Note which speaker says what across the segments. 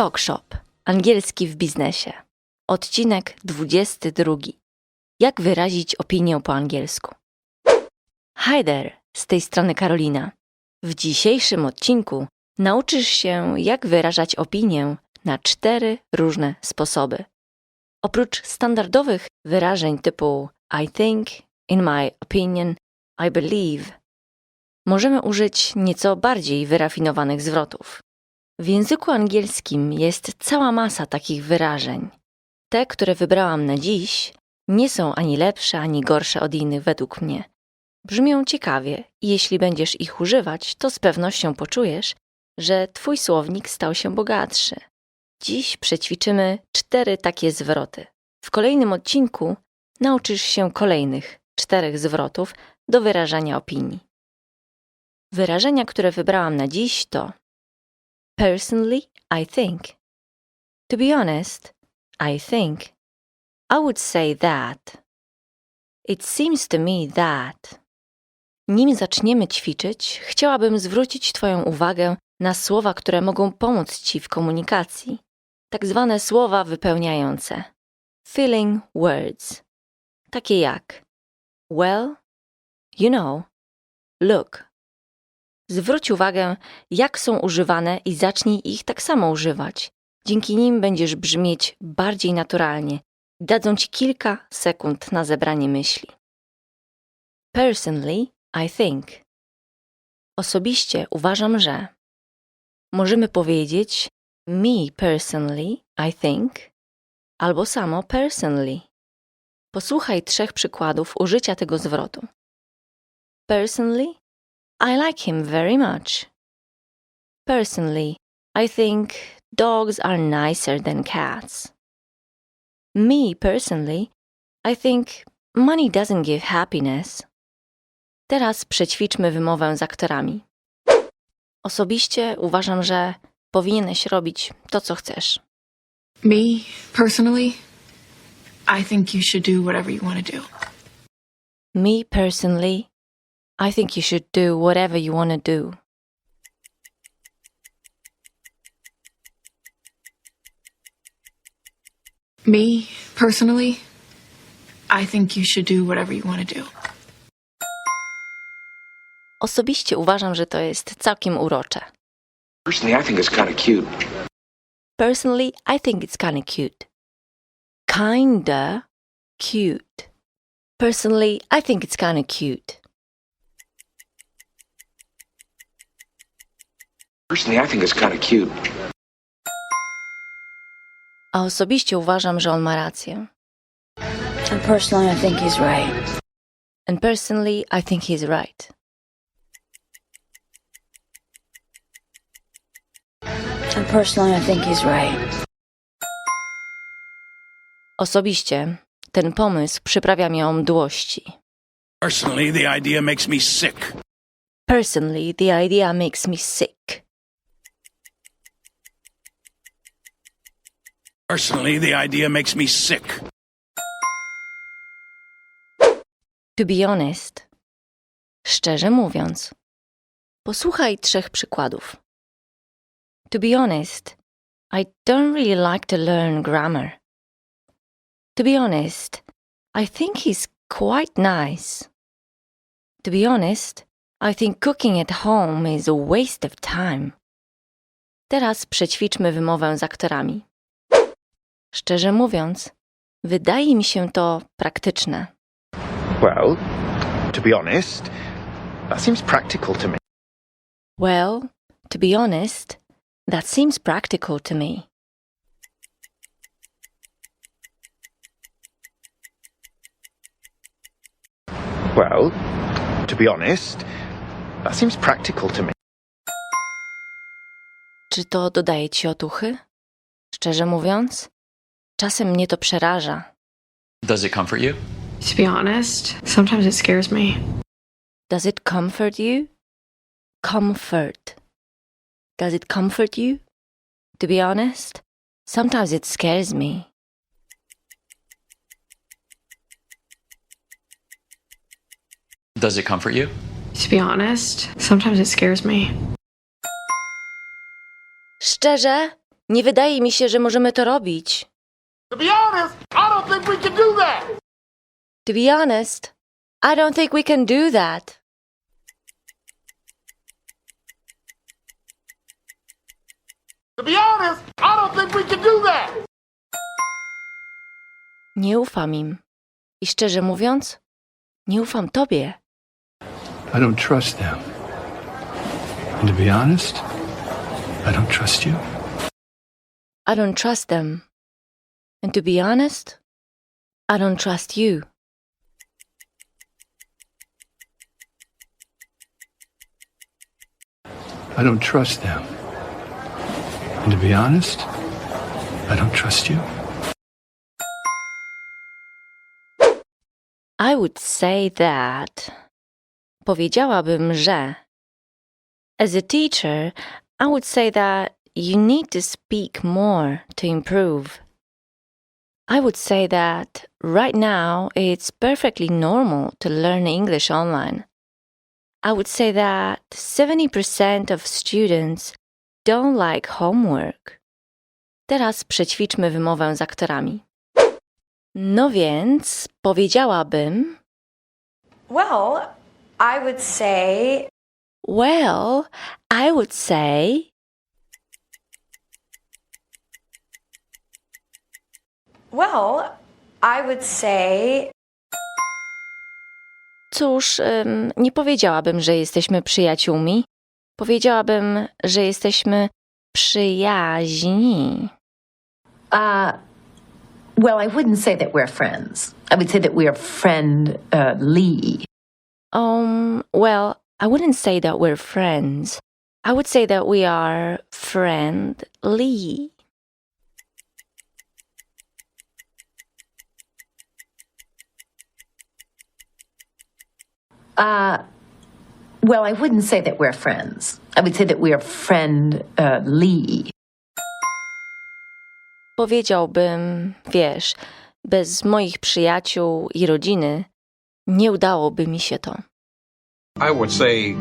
Speaker 1: Talkshop. Angielski w biznesie. Odcinek 22. Jak wyrazić opinię po angielsku? Hi there, z tej strony Karolina. W dzisiejszym odcinku nauczysz się, jak wyrażać opinię na cztery różne sposoby. Oprócz standardowych wyrażeń typu I think, in my opinion, I believe, możemy użyć nieco bardziej wyrafinowanych zwrotów. W języku angielskim jest cała masa takich wyrażeń. Te, które wybrałam na dziś, nie są ani lepsze, ani gorsze od innych według mnie. Brzmią ciekawie i jeśli będziesz ich używać, to z pewnością poczujesz, że twój słownik stał się bogatszy. Dziś przećwiczymy cztery takie zwroty. W kolejnym odcinku nauczysz się kolejnych czterech zwrotów do wyrażania opinii. Wyrażenia, które wybrałam na dziś to Personally, I think. To be honest, I think. I would say that. It seems to me that. Nim zaczniemy ćwiczyć, chciałabym zwrócić Twoją uwagę na słowa, które mogą pomóc Ci w komunikacji. Tak zwane słowa wypełniające. Filling words. Takie jak well, you know, look. Zwróć uwagę, jak są używane i zacznij ich tak samo używać. Dzięki nim będziesz brzmieć bardziej naturalnie dadzą ci kilka sekund na zebranie myśli. Personally, I think. Osobiście uważam, że. Możemy powiedzieć me personally, I think, albo samo personally. Posłuchaj trzech przykładów użycia tego zwrotu. Personally, I like him very much. Personally, I think dogs are nicer than cats. Me personally, I think money doesn't give happiness. Teraz przećwiczmy wymowę z aktorami. Osobiście uważam, że powinieneś robić to, co chcesz.
Speaker 2: Me, personally, I think you should do whatever you want to do.
Speaker 1: Me personally, I think you should do whatever you want to do.
Speaker 2: Me, personally, I think you should do whatever you want to do.
Speaker 1: Osobiście uważam, że to jest całkiem urocze.
Speaker 3: Personally, I think it's kind of cute.
Speaker 1: Personally, I think it's kinda cute. Kinda cute. Personally, I think it's kinda cute.
Speaker 3: Personally, I think it's kind of cute.
Speaker 1: A osobiście uważam, że on ma rację.
Speaker 4: And personally, I think he's right.
Speaker 1: And personally, I think he's right.
Speaker 4: And personally, I think he's right.
Speaker 1: Osobiście ten pomysł przyprawia mnie o mdłości.
Speaker 5: Personally, the idea makes me sick.
Speaker 1: Personally, the idea makes me sick.
Speaker 5: Personally, the idea makes me sick.
Speaker 1: To be honest. Szczerze mówiąc. Posłuchaj trzech przykładów. To be honest, I don't really like to learn grammar. To be honest, I think he's quite nice. To be honest, I think cooking at home is a waste of time. Teraz przećwiczmy wymowę z aktorami. Szczerze mówiąc, wydaje mi się to praktyczne.
Speaker 6: Well, to be honest, that seems practical to me.
Speaker 1: Well, to be honest, that seems practical to me.
Speaker 6: Well, to be honest, that seems practical to me.
Speaker 1: Czy to dodaje ci otuchy? Szczerze mówiąc, czasem mnie to przeraża.
Speaker 7: Does it comfort you?
Speaker 2: To be honest, sometimes it scares me.
Speaker 1: Does it comfort you? Comfort. Does it comfort you? To be honest, sometimes it scares me.
Speaker 7: Does it comfort you?
Speaker 2: To be honest, sometimes it scares me.
Speaker 1: Szczerze, Nie wydaje mi się, że możemy to robić.
Speaker 8: To be honest, I don't think we can do that.
Speaker 1: To be honest, I don't think we can do that.
Speaker 8: To be honest, I don't think we can do that.
Speaker 1: Nie ufam im. I szczerze mówiąc, nie ufam tobie.
Speaker 9: I don't trust them. And to be honest, I don't trust you.
Speaker 1: I don't trust them. And to be honest, I don't trust you.
Speaker 9: I don't trust them. And to be honest, I don't trust you.
Speaker 1: I would say that. Powiedziałabym, że. As a teacher, I would say that you need to speak more to improve. I would say that right now it's perfectly normal to learn English online. I would say that 70% of students don't like homework. Teraz przećwiczmy wymowę z aktorami. No więc powiedziałabym,
Speaker 4: Well, I would say
Speaker 1: well, I would say,
Speaker 4: well, I would say
Speaker 1: cóż, nie powiedziałabym, że jesteśmy przyjaciółmi. Powiedziałabym, że jesteśmy przyjaźni.
Speaker 10: Uh, well, I wouldn't say that we're friends. I would say that we're friendly.
Speaker 1: Um, well, I wouldn't say that we're friends. I would say that we are friendly.
Speaker 10: Uh, well, I wouldn't say that we're friends. I would say that we're friendly.
Speaker 1: Powiedziałbym, wiesz, bez moich przyjaciół i rodziny nie udałoby mi się to.
Speaker 11: I would say,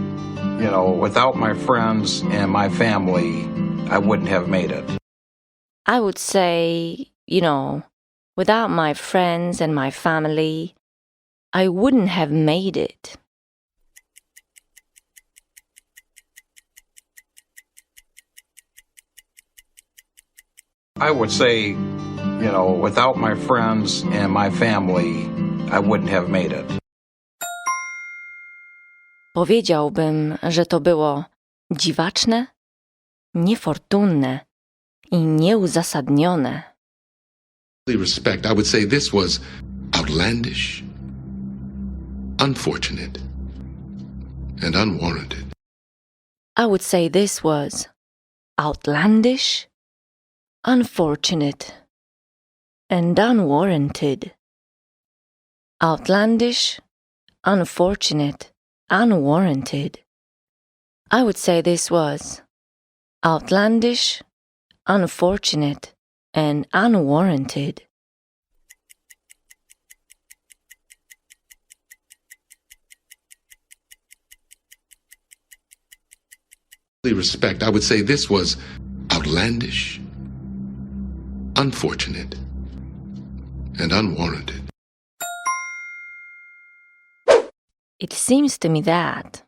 Speaker 11: you know, without my friends and my family, I wouldn't have made it.
Speaker 1: I would say, you know, without my friends and my family, I wouldn't have made it.
Speaker 11: I would say, you know, without my friends and my family, I wouldn't have made it.
Speaker 1: Powiedziałbym, że to było dziwaczne, niefortunne i nieuzasadnione.
Speaker 12: respect, I would say this was outlandish, unfortunate, and unwarranted.
Speaker 1: I would say this was outlandish, unfortunate, and unwarranted. Outlandish, unfortunate, unwarranted. I would say this was outlandish, unfortunate, and unwarranted.
Speaker 12: respect, I would say this was outlandish, unfortunate, and unwarranted.
Speaker 1: It seems to me that.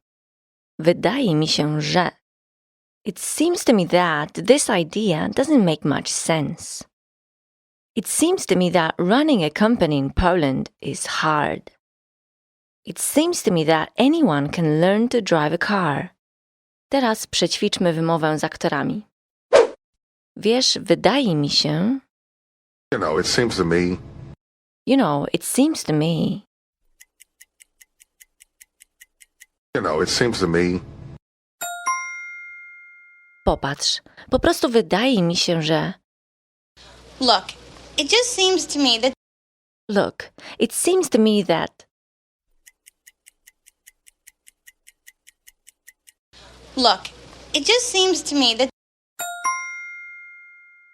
Speaker 1: Wydaje mi się, że. It seems to me that this idea doesn't make much sense. It seems to me that running a company in Poland is hard. It seems to me that anyone can learn to drive a car. Teraz przećwiczmy wymowę z aktorami. Wiesz, wydaje mi się.
Speaker 12: You know, it seems to me
Speaker 1: You know, it seems to me.
Speaker 12: You know, it seems to me.
Speaker 1: Popatrz, po prostu wydaje mi się, że.
Speaker 13: Look, it just seems to me that
Speaker 1: Look, it seems to me that.
Speaker 13: Look, it just seems to me that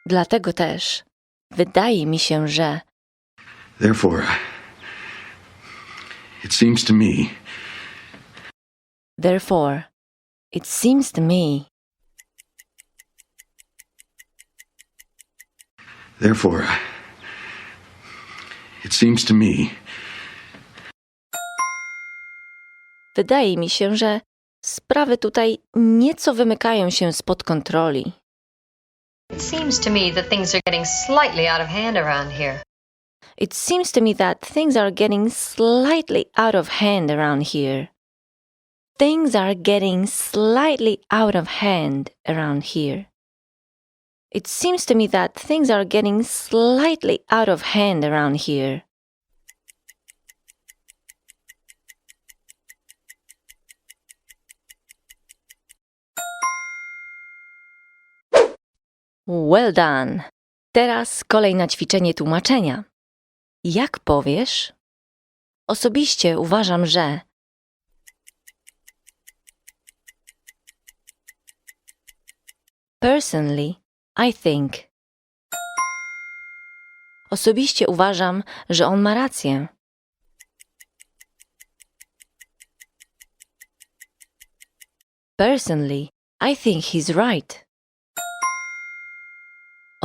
Speaker 1: Dlatego też wydaje mi się, że.
Speaker 5: Therefore, it seems to me
Speaker 1: Therefore, it seems to me.
Speaker 5: Therefore, it seems to me
Speaker 1: Wydaje mi się, że sprawy tutaj nieco wymykają się spod kontroli.
Speaker 14: It seems to me that things are getting slightly out of hand around here.
Speaker 1: It seems to me that things are getting slightly out of hand around here. Things are getting slightly out of hand around here. It seems to me that things are getting slightly out of hand around here. Well done. Teraz kolej na ćwiczenie tłumaczenia. Jak powiesz? Osobiście uważam, że. Personally, I think. Osobiście uważam, że on ma rację. Personally, I think he's right.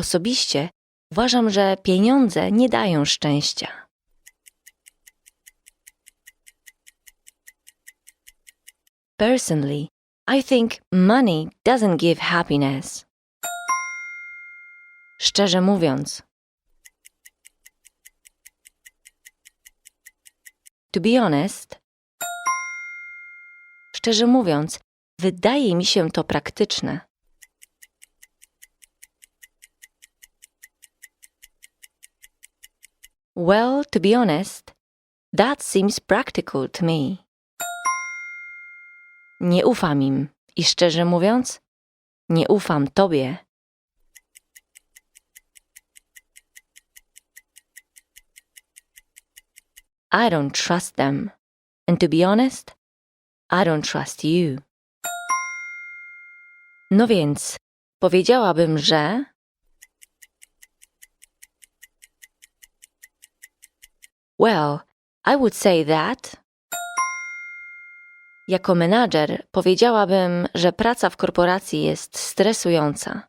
Speaker 1: Osobiście uważam, że pieniądze nie dają szczęścia. Personally, I think money doesn't give happiness. Szczerze mówiąc. To be honest. Szczerze mówiąc, wydaje mi się to praktyczne. Well, to be honest, that seems practical to me. Nie ufam im i szczerze mówiąc, nie ufam tobie. I don't trust them. And to be honest, I don't trust you. No więc, powiedziałabym, że Well, I would say that. Jako menadżer powiedziałabym, że praca w korporacji jest stresująca.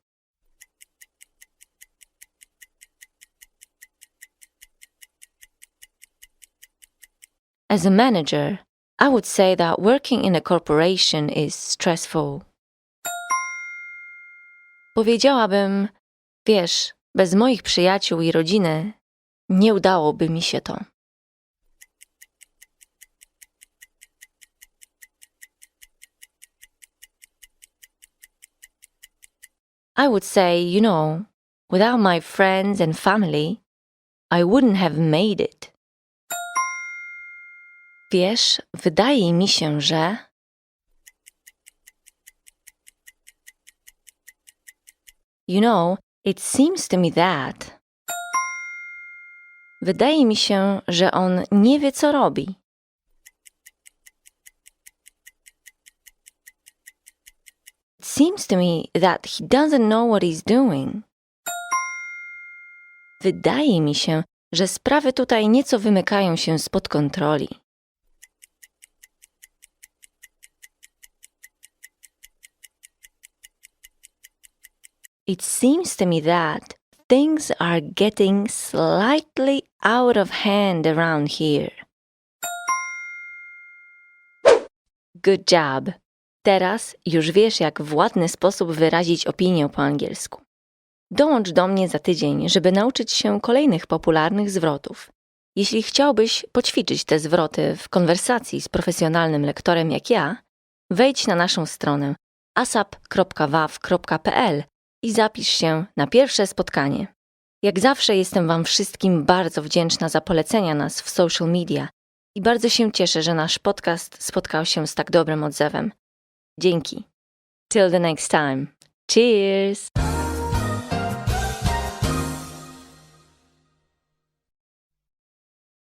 Speaker 1: As a manager, I would say that working in a corporation is stressful. Powiedziałabym, wiesz, bez moich przyjaciół i rodziny nie udałoby mi się to. I would say, you know, without my friends and family, I wouldn't have made it. Wiesz, wydaje mi się, że. You know, it seems to me that. Wydaje mi się, że on nie wie, co robi. Seems to me that he doesn't know what he's doing. Wydaje mi się, że sprawy tutaj nieco wymykają się spod kontroli. It seems to me that things are getting slightly out of hand around here. Good job. Teraz już wiesz, jak w ładny sposób wyrazić opinię po angielsku. Dołącz do mnie za tydzień, żeby nauczyć się kolejnych popularnych zwrotów. Jeśli chciałbyś poćwiczyć te zwroty w konwersacji z profesjonalnym lektorem jak ja, wejdź na naszą stronę asap.waw.pl i zapisz się na pierwsze spotkanie. Jak zawsze jestem Wam wszystkim bardzo wdzięczna za polecenia nas w social media i bardzo się cieszę, że nasz podcast spotkał się z tak dobrym odzewem. Dzięki. Till the next time. Cheers!